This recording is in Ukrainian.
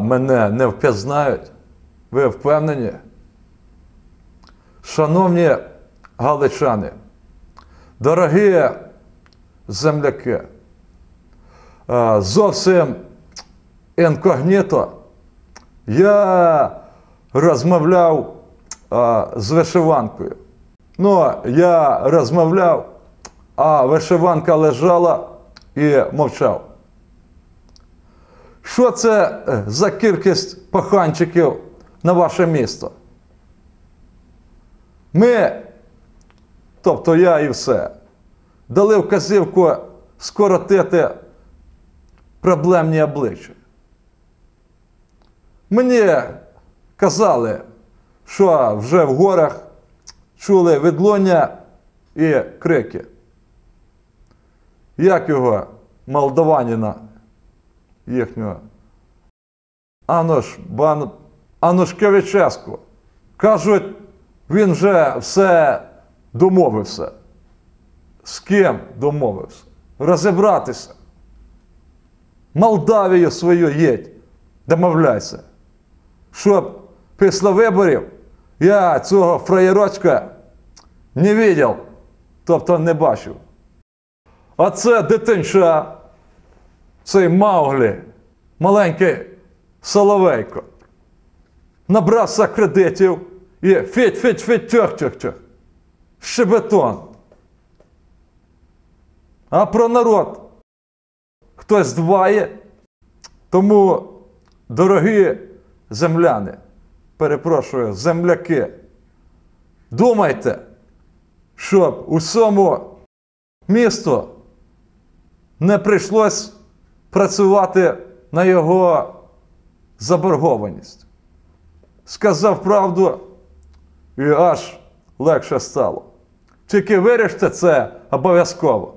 мене не впізнають. Ви впевнені? Шановні галичани, дорогі земляки, зовсім інкогніто я розмовляв з вишиванкою. Ну, я розмовляв, а вишиванка лежала і мовчав. Що це е, за кількість паханчиків на ваше місто? Ми, тобто я і все, дали вказівку скоротити проблемні обличчя. Мені казали, що вже в горах чули відлуння і крики. Як його молдаванина їхнього? Анош Бан... Анушкевическу. Кажуть, він вже все домовився. З ким домовився? Розібратися. Молдавію свою їдь, домовляйся. Щоб після виборів я цього фраєрочка не видів, тобто не бачив. А це дитинча, цей Мауглі, маленький Соловейко. Набрався кредитів і фіть, фіть, фіть, тьох, тьох, тьох. Щебетон. А про народ хтось дбає. Тому, дорогі земляни, перепрошую, земляки, думайте, щоб усьому місту не прийшлось працювати на його заборгованість. Сказав правду і аж легше стало. Тільки виріште це обов'язково.